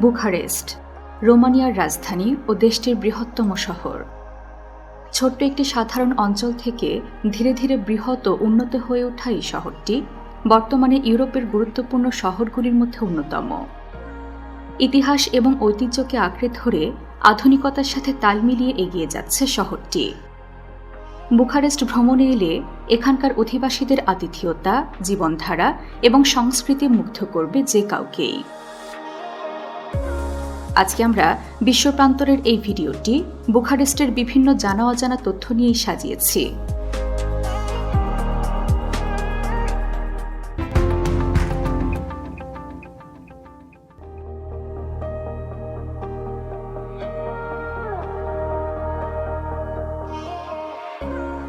Bucharest, রোমানিয়ার রাজধানী ও দেশটির বৃহত্তম শহর। ছোট্ট একটি সাধারণ অঞ্চল থেকে ধীরে ধীরে বৃহৎ ও উন্নত হয়ে ওঠা এই শহরটি বর্তমানে ইউরোপের গুরুত্বপূর্ণ শহরগুলির মধ্যে অন্যতম। ইতিহাস এবং ঐতিহ্যকে আঁকড়ে ধরে আধুনিকতার সাথে তাল মিলিয়ে এগিয়ে যাচ্ছে শহরটি। বুখারেস্ট ভ্রমণে এলে এখানকার অধিবাসীদের আতিথেয়তা, জীবনধারা এবং সংস্কৃতি মুগ্ধ করবে যে কাউকেই। আজকে আমরা বিশ্বপ্রান্তরের এই ভিডিওটি বুখারেস্টের বিভিন্ন জানা অজানা তথ্য নিয়েই সাজিয়েছি।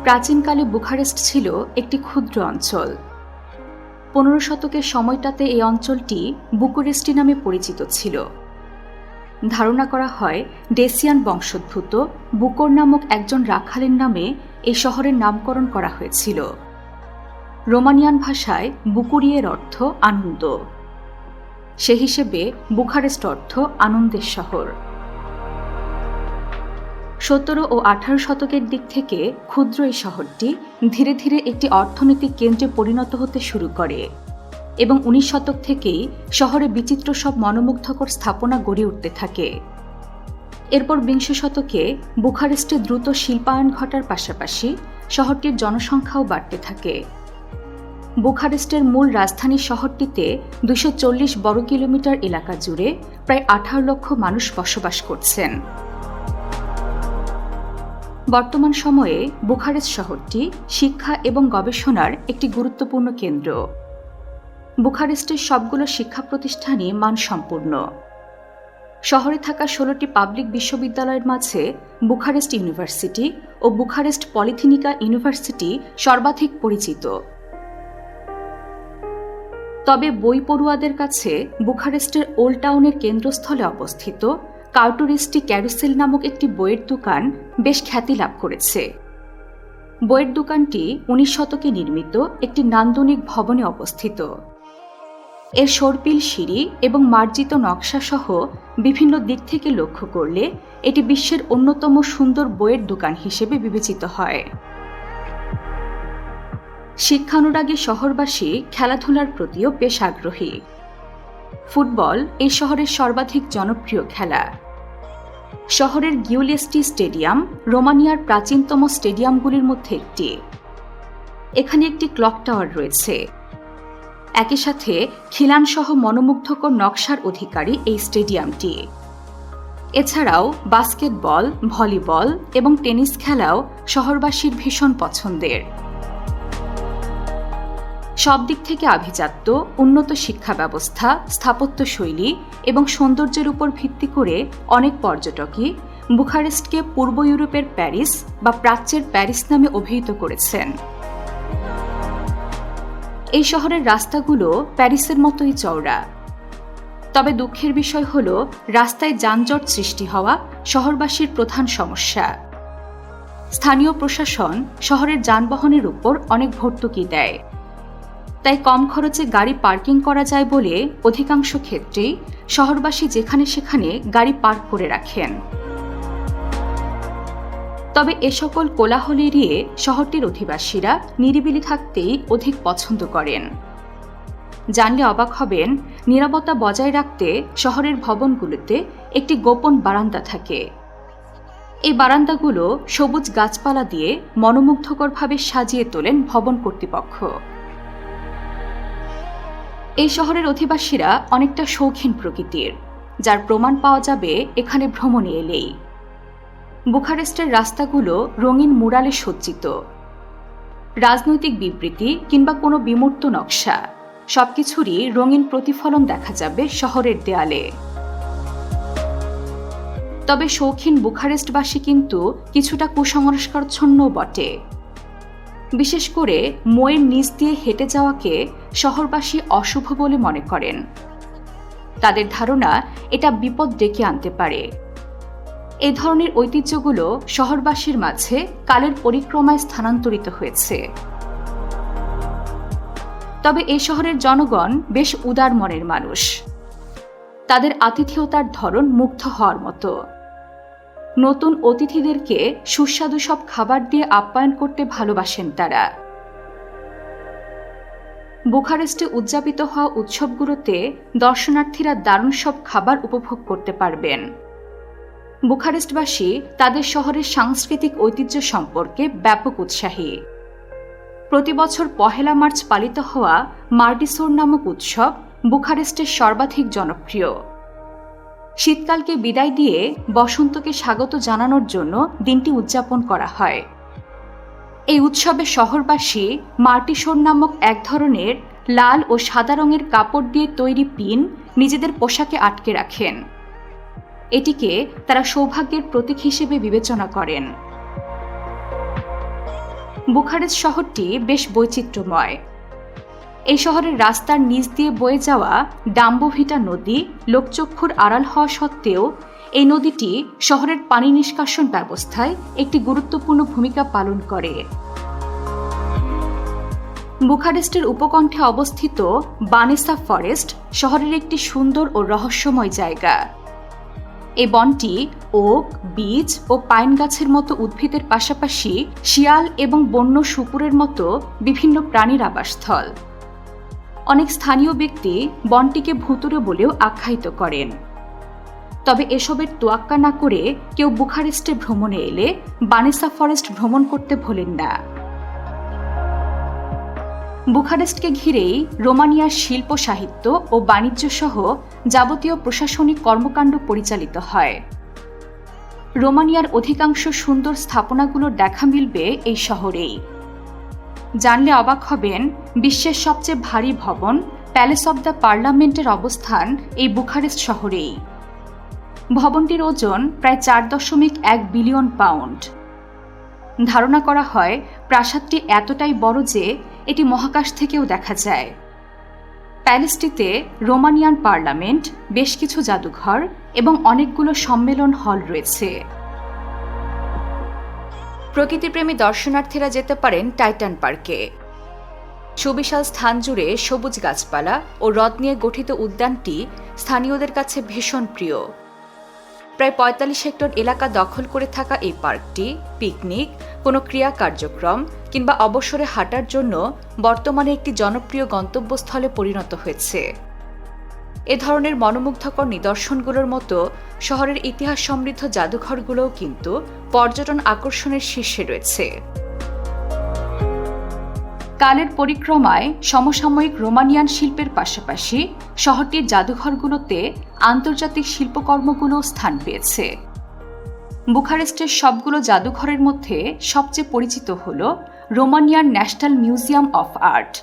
প্রাচীনকালে বুখারেস্ট ছিল একটি ক্ষুদ্র অঞ্চল। পনেরো শতকের সময়টাতে এই অঞ্চলটি বুকুরেস্টি নামে পরিচিত ছিল। ধারণা করা হয় ডেসিয়ান বংশোদ্ভূত বুকর নামক একজন রাখালের নামে এই শহরের নামকরণ করা হয়েছিল। রোমানিয়ান ভাষায় বুকুরিয়ের অর্থ আনন্দ। সে হিসেবে বুখারেস্ট অর্থ আনন্দের শহর। সতেরো ও আঠারো শতকের দিক থেকে ক্ষুদ্র এই শহরটি ধীরে ধীরে একটি অর্থনৈতিক কেন্দ্রে পরিণত হতে শুরু করে। এবং উনিশ শতক থেকেই শহরে বিচিত্র সব মনোমুগ্ধকর স্থাপনা গড়ে উঠতে থাকে। এরপর বিংশ শতকে বুখারেস্টে দ্রুত শিল্পায়ন ঘটার পাশাপাশি শহরটির জনসংখ্যাও বাড়তে থাকে। বুখারেস্টের মূল রাজধানী শহরটিতে দুশো বর্গ কিলোমিটার এলাকা জুড়ে প্রায় আঠারো লক্ষ মানুষ বসবাস করছেন। বর্তমান সময়ে বুখারেস্ট শহরটি শিক্ষা এবং গবেষণার একটি গুরুত্বপূর্ণ কেন্দ্র। বুখারেস্টের সবগুলো শিক্ষা প্রতিষ্ঠানই মানসম্পূর্ণ। শহরে থাকা ষোলোটি পাবলিক বিশ্ববিদ্যালয়ের মাঝে বুখারেস্ট ইউনিভার্সিটি ও বুখারেস্ট পলিথিনিকা ইউনিভার্সিটি সর্বাধিক পরিচিত। তবে বই পড়ুয়াদের কাছে বুখারেস্টের ওল্ড টাউনের কেন্দ্রস্থলে অবস্থিত কার্টুরিস্টি ক্যারুসেল নামক একটি বইয়ের দোকান বেশ খ্যাতি লাভ করেছে। বইয়ের দোকানটি উনিশ শতকে নির্মিত একটি নান্দনিক ভবনে অবস্থিত। এর সর্পিল সিঁড়ি এবং মার্জিত নকশা সহ বিভিন্ন দিক থেকে লক্ষ্য করলে এটি বিশ্বের অন্যতম সুন্দর বইয়ের দোকান হিসেবে বিবেচিত হয়। শিক্ষানুরাগী শহরবাসী খেলাধুলার প্রতিও বেশ আগ্রহী। ফুটবল এই শহরের সর্বাধিক জনপ্রিয় খেলা। শহরের গিউলেস্টি স্টেডিয়াম রোমানিয়ার প্রাচীনতম স্টেডিয়ামগুলির মধ্যে একটি। এখানে একটি ক্লক টাওয়ার রয়েছে। একই সাথে খিলানসহ মনোমুগ্ধকর নকশার অধিকারী এই স্টেডিয়ামটি। এছাড়াও বাস্কেটবল, ভলিবল এবং টেনিস খেলাও শহরবাসীর ভীষণ পছন্দের। সব দিক থেকে আভিজাত্য, উন্নত শিক্ষা ব্যবস্থা স্থাপত্য শৈলী এবং সৌন্দর্যের উপর ভিত্তি করে অনেক পর্যটকই বুখারেস্টকে পূর্ব ইউরোপের প্যারিস বা প্রাচ্যের প্যারিস নামে অভিহিত করেছেন। এই শহরের রাস্তাগুলো প্যারিসের মতোই চওড়া। তবে দুঃখের বিষয় হল, রাস্তায় যানজট সৃষ্টি হওয়া শহরবাসীর প্রধান সমস্যা। স্থানীয় প্রশাসন শহরের যানবাহনের উপর অনেক ভর্তুকি দেয়। তাই কম খরচে গাড়ি পার্কিং করা যায় বলে অধিকাংশ ক্ষেত্রেই শহরবাসী যেখানে সেখানে গাড়ি পার্ক করে রাখেন। তবে এ সকল কোলাহল এড়িয়ে শহরটির অধিবাসীরা নিরিবিলি থাকতেই অধিক পছন্দ করেন। জানলে অবাক হবেন, নিরাপত্তা বজায় রাখতে শহরের ভবনগুলোতে একটি গোপন বারান্দা থাকে। এই বারান্দাগুলো সবুজ গাছপালা দিয়ে মনোমুগ্ধকরভাবে সাজিয়ে তোলেন ভবন কর্তৃপক্ষ। এই শহরের অধিবাসীরা অনেকটা শৌখিন প্রকৃতির, যার প্রমাণ পাওয়া যাবে এখানে ভ্রমণে এলেই। বুখারেস্টের রাস্তাগুলো রঙিন মুরালে সজ্জিত। রাজনৈতিক বিবৃতি কিংবা কোনো বিমূর্ত নকশা, সবকিছুরই রঙিন প্রতিফলন দেখা যাবে শহরের দেয়ালে। তবে শৌখিন বুখারেস্টবাসী কিন্তু কিছুটা কুসংস্কারচ্ছন্ন বটে। বিশেষ করে মোয়ের নিচ দিয়ে হেঁটে যাওয়াকে শহরবাসী অশুভ বলে মনে করেন। তাদের ধারণা এটা বিপদ ডেকে আনতে পারে। এই ধরনের ঐতিহ্যগুলো শহরবাসীর মাঝে কালের পরিক্রমায় স্থানান্তরিত হয়েছে। তবে এ শহরের জনগণ বেশ উদার মনের মানুষ। তাদের আতিথেয়তার ধরন মুগ্ধ হওয়ার মতো। নতুন অতিথিদেরকে সুস্বাদু সব খাবার দিয়ে আপ্যায়ন করতে ভালোবাসেন তারা। বুখারেস্টে উদযাপিত হওয়া উৎসবগুলোতে দর্শনার্থীরা দারুণ সব খাবার উপভোগ করতে পারবেন। বুখারেস্টবাসী তাদের শহরের সাংস্কৃতিক ঐতিহ্য সম্পর্কে ব্যাপক উৎসাহী। প্রতি বছর পহেলা মার্চ পালিত হওয়া মার্টিসোর নামক উৎসব বুখারেস্টের সর্বাধিক জনপ্রিয়। শীতকালকে বিদায় দিয়ে বসন্তকে স্বাগত জানানোর জন্য দিনটি উদযাপন করা হয়। এই উৎসবে শহরবাসী মার্টিসোর নামক এক ধরনের লাল ও সাদা রঙের কাপড় দিয়ে তৈরি পিন নিজেদের পোশাকে আটকে রাখেন। এটিকে তারা সৌভাগ্যের প্রতীক হিসেবে বিবেচনা করেন। বুখারেস্ট শহরটি বেশ বৈচিত্র্যময়। এই শহরের রাস্তার নিচ দিয়ে বয়ে যাওয়া ডাম্বোভিটা নদী লোকচক্ষুর আড়াল হওয়া সত্ত্বেও এই নদীটি শহরের পানি নিষ্কাশন ব্যবস্থায় একটি গুরুত্বপূর্ণ ভূমিকা পালন করে। বুখারেস্টের উপকণ্ঠে অবস্থিত বানেসা ফরেস্ট শহরের একটি সুন্দর ও রহস্যময় জায়গা। এই বনটি ওক, বীজ ও পাইন গাছের মতো উদ্ভিদের পাশাপাশি শিয়াল এবং বন্য শুকুরের মতো বিভিন্ন প্রাণীর আবাসস্থল। অনেক স্থানীয় ব্যক্তি বনটিকে ভুতুরে বলেও আখ্যায়িত করেন। তবে এসবের তোয়াক্কা না করে কেউ বুখারেস্টে ভ্রমণে এলে বানেসা ফরেস্ট ভ্রমণ করতে ভোলেন না। বুখারেস্টকে ঘিরেই রোমানিয়ার শিল্প সাহিত্য ও বাণিজ্য সহ যাবতীয় প্রশাসনিক কর্মকাণ্ড পরিচালিত হয়। রোমানিয়ার অধিকাংশ সুন্দর স্থাপনাগুলোর দেখা মিলবে এই শহরেই। জানলে অবাক হবেন, বিশ্বের সবচেয়ে ভারী ভবন, প্যালেস অব দ্য পার্লামেন্টের অবস্থান এই বুখারেস্ট শহরেই। ভবনটির ওজন প্রায় চার দশমিক এক বিলিয়ন পাউন্ড। ধারণা করা হয়, প্রাসাদটি এতটাই বড় যে এটি মহাকাশ থেকেও দেখা যায়। প্যালেসটিতে রোমানিয়ান পার্লামেন্ট, বেশ কিছু জাদুঘর এবং অনেকগুলো সম্মেলন হল রয়েছে। প্রকৃতিপ্রেমী দর্শনার্থীরা যেতে পারেন টাইটান পার্কে। সুবিশাল স্থান জুড়ে সবুজ গাছপালা ও হ্রদ নিয়ে গঠিত উদ্যানটি স্থানীয়দের কাছে ভীষণ প্রিয়। প্রায় পঁয়তাল্লিশ হেক্টর এলাকা দখল করে থাকা এই পার্কটি, পিকনিক, কোনো ক্রিয়া কার্যক্রম কিংবা অবসরে হাঁটার জন্য বর্তমানে একটি জনপ্রিয় গন্তব্যস্থলে পরিণত হয়েছে। এ ধরনের মনোমুগ্ধকর নিদর্শনগুলোর মতো শহরের ইতিহাস সমৃদ্ধ জাদুঘরগুলোও কিন্তু পর্যটন আকর্ষণের শীর্ষে রয়েছে। কালের পরিক্রমায় সমসাময়িক রোমানিয়ান শিল্পের পাশাপাশি শহরটির জাদুঘরগুলোতে আন্তর্জাতিক শিল্পকর্মগুলো স্থান পেয়েছে। বুখারেস্টের সবগুলো জাদুঘরের মধ্যে সবচেয়ে পরিচিত হল Romanian national museum of art.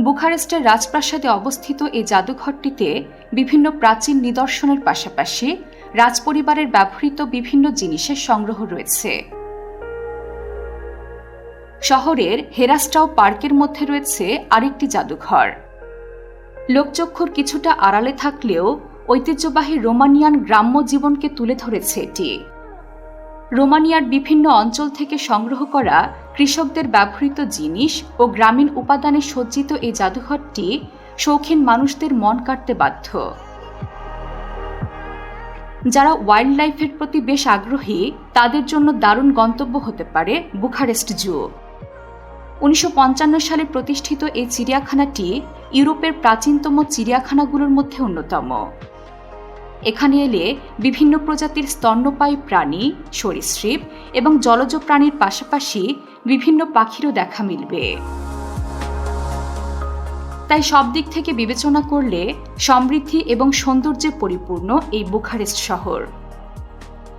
বুখারেস্টের রাজপ্রাসাদে অবস্থিত এই জাদুঘরটিতে বিভিন্ন প্রাচীন নিদর্শনের পাশাপাশি রাজপরিবারের ব্যবহৃত বিভিন্ন জিনিসের সংগ্রহ রয়েছে। শহরের হেরাস্টাও পার্কের মধ্যে রয়েছে আরেকটি জাদুঘর। লোকচক্ষুর কিছুটা আড়ালে থাকলেও ঐতিহ্যবাহী রোমানিয়ান গ্রাম্য জীবনকে তুলে ধরেছে এটি। রোমানিয়ার বিভিন্ন অঞ্চল থেকে সংগ্রহ করা কৃষকদের ব্যবহৃত জিনিস ও গ্রামীণ উপাদানে সজ্জিত এই জাদুঘরটি শৌখিন মানুষদের মন কাটতে বাধ্য। যারা ওয়াইল্ড লাইফের প্রতি বেশ আগ্রহী, তাদের জন্য দারুণ গন্তব্য হতে পারে বুখারেস্ট জু। উনিশশো পঞ্চান্ন সালে প্রতিষ্ঠিত এই চিড়িয়াখানাটি ইউরোপের প্রাচীনতম চিড়িয়াখানাগুলোর মধ্যে অন্যতম। এখানে এলে বিভিন্ন প্রজাতির স্তন্যপায়ী প্রাণী, সরীসৃপ এবং জলজ প্রাণীর পাশাপাশি বিভিন্ন পাখিরও দেখা মিলবে। তাই সব দিক থেকে বিবেচনা করলে সমৃদ্ধি এবং সৌন্দর্যে পরিপূর্ণ এই বুখারেস্ট শহর।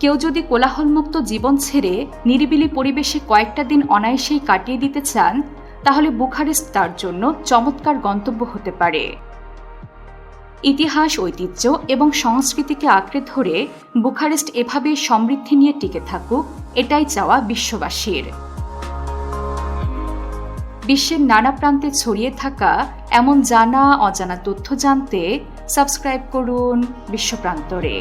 কেউ যদি কোলাহলমুক্ত জীবন ছেড়ে নিরিবিলি পরিবেশে কয়েকটা দিন অনায়াসেই কাটিয়ে দিতে চান, তাহলে বুখারেস্ট তার জন্য চমৎকার গন্তব্য হতে পারে। ইতিহাস, ঐতিহ্য এবং সংস্কৃতিকে আঁকড়ে ধরে বুখারেস্ট এভাবে সমৃদ্ধি নিয়ে টিকে থাকুক, এটাই চাওয়া বিশ্ববাসীর। বিশ্বের নানা প্রান্তে ছড়িয়ে থাকা এমন জানা, অজানা তথ্য জানতে সাবস্ক্রাইব করুন বিশ্বপ্রান্তরে।